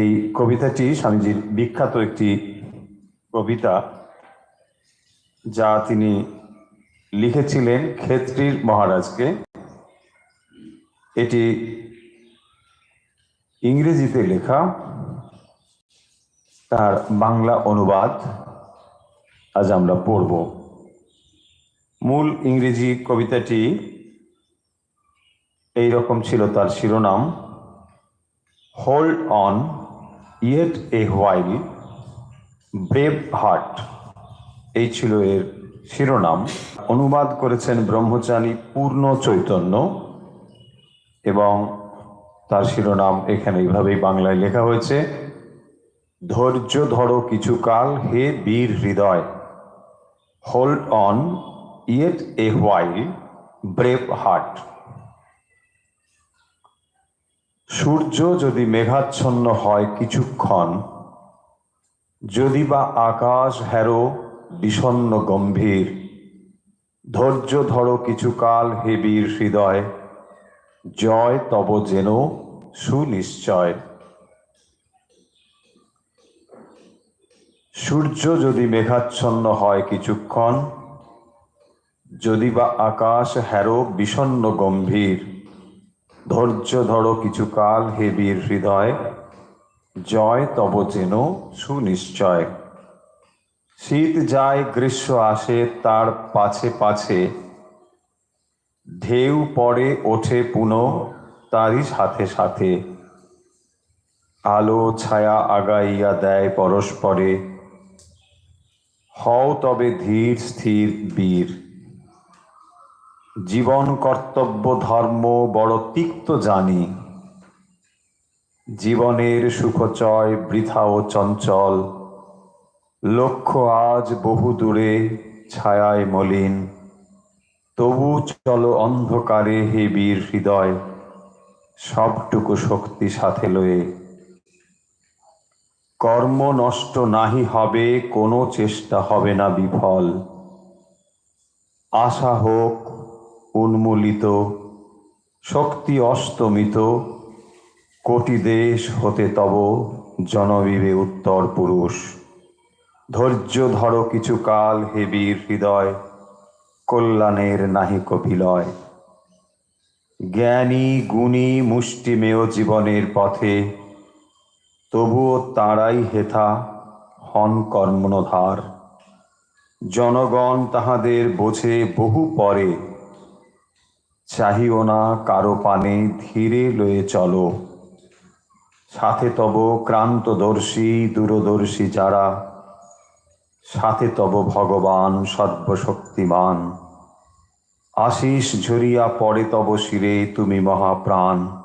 এই কবিতাটি স্বামীজির বিখ্যাত একটি কবিতা যা তিনি লিখেছিলেন ক্ষেত্রীর মহারাজকে। এটি ইংরেজিতে লেখা, তার বাংলা অনুবাদ আজ আমরা পড়ব। মূল ইংরেজি কবিতাটি এই রকম ছিল তার শিরোনাম hold on yet a while, brave heart, এই ছিল এর শিরোনাম। অনুবাদ করেছেন ব্রহ্মচারী পূর্ণ চৈতন্য এবং তার শিরোনাম এখানে এইভাবেই বাংলায় লেখা হয়েছে, ধৈর্য ধরো কিছুকাল হে বীর হৃদয়। Hold on yet a while, brave heart. সূর্য যদি মেঘাচ্ছন্ন হয় কিছুক্ষণ, যদি বা আকাশ হ্যারো বিষণ্ন গম্ভীর, ধৈর্য ধরো কিছুকাল হে বীর হৃদয়, জয় তব যেন সুনিশ্চয়। সূর্য যদি মেঘাচ্ছন্ন হয় কিছুক্ষণ, যদি বা আকাশ হ্যারো বিষণ্ন গম্ভীর ধৈর্য ধরো কিছুকাল হে বীর হৃদয়। জয় তব যেন সুনিশ্চয়। শীত যায়, গ্রীষ্ম আসে, তার পাছে পাছে। ঢেউ পড়ে, ওঠে পুনঃ, তারই সাথে সাথে। আলো, ছায়া আগাইয়া দেয় পরস্পরে। হও তবে ধীর, স্থির বীর। জীবন, কর্তব্য, ধর্ম বড় তিক্ত জানি। জীবনের সুখচয়, বৃথা ও চঞ্চল। লক্ষ্য আজ বহু দূরে, ছায়ায় মলিন। তবু চলো অন্ধকারে হে বীর হৃদয়, সবটুকু শক্তি সাথে লয়ে। কর্ম নষ্ট নাহি হবে, কোনো চেষ্টা হবে না বিফল। আশা হোক উন্মূলিত, শক্তি অস্তমিত, কোটি দেশ হতে তব জনবিবে উত্তর পুরুষ। ধৈর্য ধরো কিছুকাল হে বীর হৃদয়, কল্যাণের নাহি কপিলয়। জ্ঞানী, গুণী, মুষ্টিমেয় জীবনের পথে তবুও তাঁরাই হেথা হন কর্মণধার। জনগণ তাহাদের বোঝে বহু পরে চাহিও না কারও পানে, ধীরে লয়ে চলো। সাথে তব ক্রান্তদর্শী, দূরদর্শী যারা, সাথে তব ভগবান সর্বশক্তিমান। আশিস ঝরিয়া পড়ে তব শিরে, তুমি মহাপ্রাণ।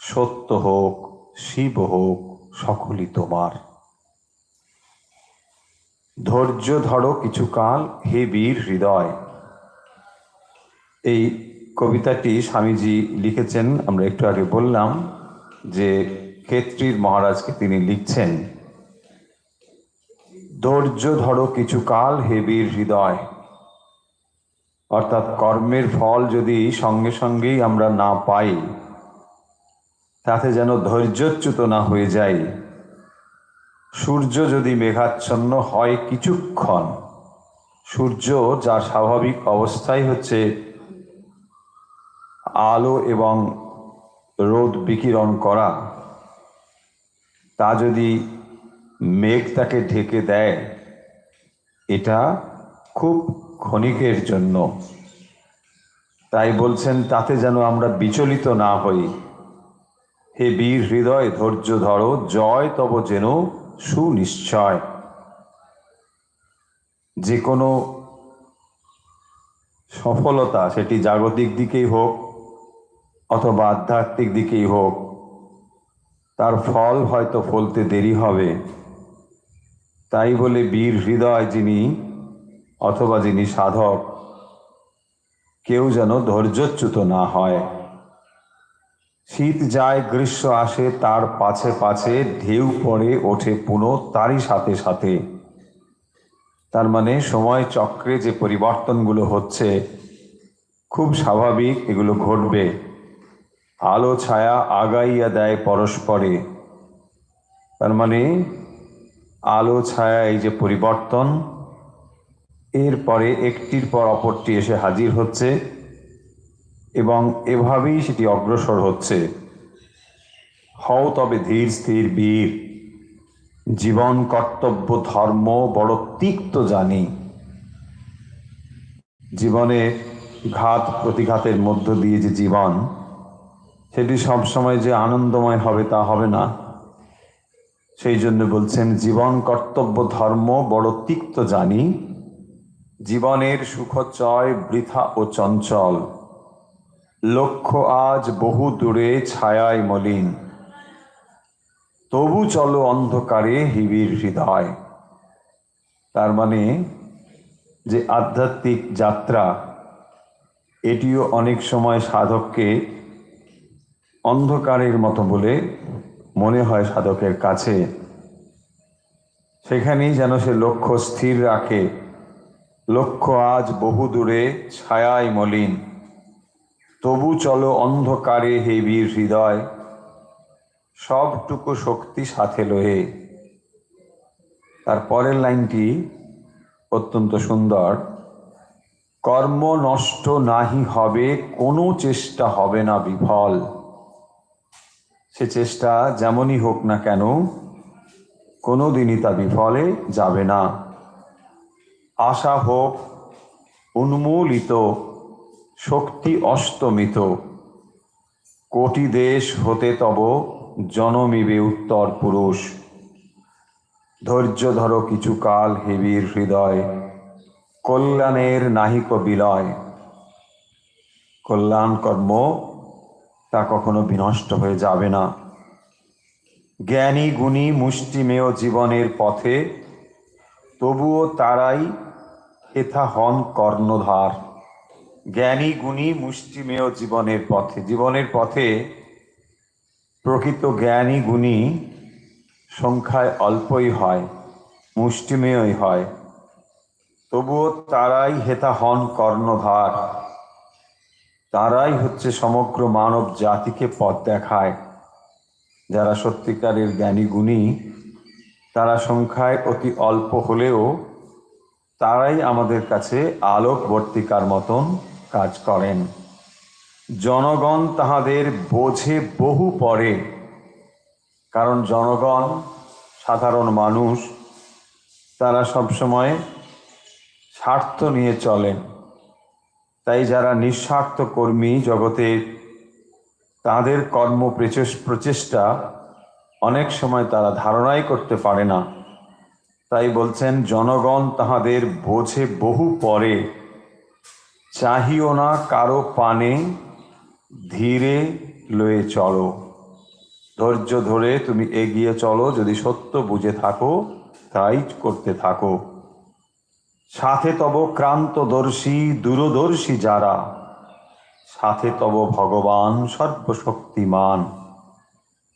সত্য হোক, শিব হোক, সকলই তোমার। ধৈর্য ধরো কিছুকাল, হে বীর হৃদয়। এই কবিতাটি স্বামীজি লিখেছেন, আমরা একটু আগে বললাম যে ক্ষেত্রীর মহারাজকে তিনি লিখছেন, ধৈর্য ধরো কিছুকাল হে বীর হৃদয়। অর্থাৎ কর্মের ফল যদি সঙ্গে সঙ্গেই আমরা না পাই, তাতে যেন ধৈর্যচ্যুত না হয়ে যাই। সূর্য যদি মেঘাচ্ছন্ন হয় কিছুক্ষণ, সূর্য যার স্বাভাবিক অবস্থাই হচ্ছে আলো এবং রোদ বিকিরণ করা, তা যদি মেঘ তাকে ঢেকে দেয়, এটা খুব ক্ষণিকের জন্য। তাই বলছেন, তাতে যেন আমরা বিচলিত না হই। হে বীর হৃদয়, ধৈর্য ধরো, জয় তব যেন সুনিশ্চয়। যে কোনো সফলতা, সেটি জাগতিক দিকেই হোক অথবা আধ্যাত্মিক দিকেই হোক, তার ফল হয়তো ফলতে দেরি হবে। তাই বলে বীর হৃদয় যিনি অথবা যিনি সাধক, কেউ যেন ধৈর্যচ্যুত না হয়। শীত যায়, গ্রীষ্ম আসে, তার পাছে পাছে ঢেউ পড়ে ওঠে পুনঃ তারই সাথে সাথে। তার মানে সময় চক্রে যে পরিবর্তনগুলো হচ্ছে, খুব স্বাভাবিক এগুলো ঘটবে। আলো, ছায়া আগাইয়া দেয় পরস্পরে। তার মানে আলো, ছায়া এই যে পরিবর্তন, এরপরে একটির পর অপরটি এসে হাজির হচ্ছে এবং এভাবেই সেটি অগ্রসর হচ্ছে। হও তবে ধীর, স্থির, বীর, জীবন, কর্তব্য, ধর্ম, বড় তিক্ত জানি। জীবনের ঘাত, প্রতিঘাতের মধ্য দিয়ে যে জীবন সেটি সবসময় যে আনন্দময় হবে তা হবে না। সেই জন্য বলছেন, জীবন, কর্তব্য, ধর্ম বড় তিক্ত জানি। জীবনের সুখচয় বৃথা ও চঞ্চল। লক্ষ্য আজ বহু দূরে ছায়ায় মলিন। তবু চলো অন্ধকারে হিবির হৃদয়। তার মানে যে আধ্যাত্মিক যাত্রা, এটিও অনেক সময় সাধককে অন্ধকারের মতো বলে মনে হয় সাধকের কাছে। সেখানেই যেন সে লক্ষ্য স্থির রাখে। লক্ষ্য আজ বহু দূরে ছায়ায় মলিন। তবু চলো অন্ধকারে হেবির হৃদয়, সবটুকু শক্তি সাথে লয়ে তার পরের লাইনটি অত্যন্ত সুন্দর। কর্ম নষ্ট নাহি হবে, কোনো চেষ্টা হবে না বিফল। সে চেষ্টা যেমনই হোক না কেন কোনো দিনই তা বিফলে যাবে না। আশা হোক, উন্মূলিত, শক্তি অস্তমিত। কোটি দেশ হতে তব জনমিবে উত্তর পুরুষ। ধৈর্য ধরো কিছু কাল হেবির হৃদয়, কল্যাণের নাহিক বিলয় কল্যাণ কর্ম তা কখনো বিনষ্ট হয়ে যাবে না। জ্ঞানী, গুণী, মুষ্টিমেয় জীবনের পথে তবুও তারাই হেথা হন কর্ণধার। জ্ঞানী, গুণী, মুষ্টিমেয় জীবনের পথে জীবনের পথে প্রকৃত জ্ঞানী, গুণী সংখ্যায় অল্পই হয়, মুষ্টিমেয়ই হয়। তবুও তারাই হেতা হন কর্ণধার। তারাই হচ্ছে সমগ্র মানব জাতিকে পথ দেখায়। যারা সত্যিকারের জ্ঞানী গুণী, তারা সংখ্যায় অতি অল্প হলেও তারাই আমাদের কাছে আলোকবর্তিকার মতন কাজ করেন। জনগণ তাহাদের বোঝে বহু পরে, কারণ জনগণ সাধারণ মানুষ, তারা সবসময় স্বার্থ নিয়ে চলেন। তাই যারা নিঃস্বার্থ কর্মী জগতে তাদের কর্ম প্রচেষ্টা অনেক সময় তারা ধারণাই করতে পারে না। তাই বলছেন, জনগণ তাহাদের বোঝে বহু পরে। চাহিও না কারও পানে, ধীরে লয়ে চলো। ধৈর্য ধরে তুমি এগিয়ে চলো, যদি সত্য বুঝে থাকো, তাই করতে থাকো। সাথে তব ক্রান্তদর্শী দূরদর্শী যারা, সাথে তব ভগবান সর্বশক্তিমান।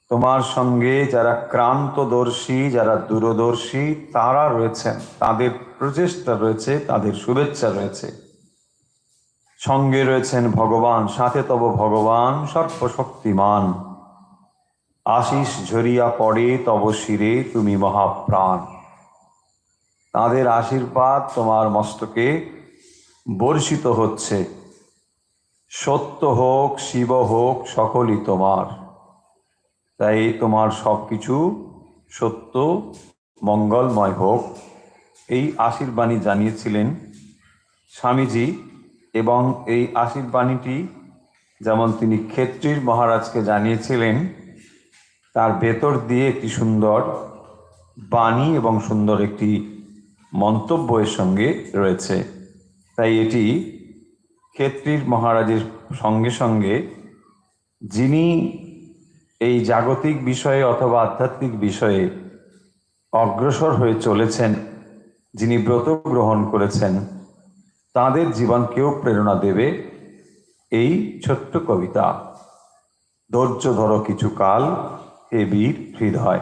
তোমার সঙ্গে যারা ক্রান্তদর্শী, যারা দূরদর্শী, তারা রয়েছেন। তাদের প্রচেষ্টা রয়েছে, তাদের শুভেচ্ছা রয়েছে। সঙ্গে রয়েছেন ভগবান, সাথে তব ভগবান সর্বশক্তিমান। আশিস ঝরিয়া পড়ে তব শিরে তুমি মহাপ্রাণ। তাদের আশীর্বাদ তোমার মস্তকে বর্ষিত হচ্ছে। সত্য হোক, শিব হোক, সকলই তোমার। তাই তোমার সব কিছু সত্য, মঙ্গলময় হোক। এই আশীর্বাণী জানিয়েছিলেন স্বামীজি এবং এই আশীর্বাণীটি যেমন তিনি ক্ষেত্রীর মহারাজকে জানিয়েছিলেন, তার ভেতর দিয়ে একটি সুন্দর বাণী এবং সুন্দর একটি মন্তব্য এর সঙ্গে রয়েছে। তাই এটি ক্ষেত্রীর মহারাজের সঙ্গে সঙ্গে যিনি এই জাগতিক বিষয়ে অথবা আধ্যাত্মিক বিষয়ে অগ্রসর হয়ে চলেছেন, যিনি ব্রত গ্রহণ করেছেন, তাদের জীবনকেও প্রেরণা দেবে এই ছোট্ট কবিতা। ধৈর্য ধরো কিছু কাল, হে বীর হৃদয়।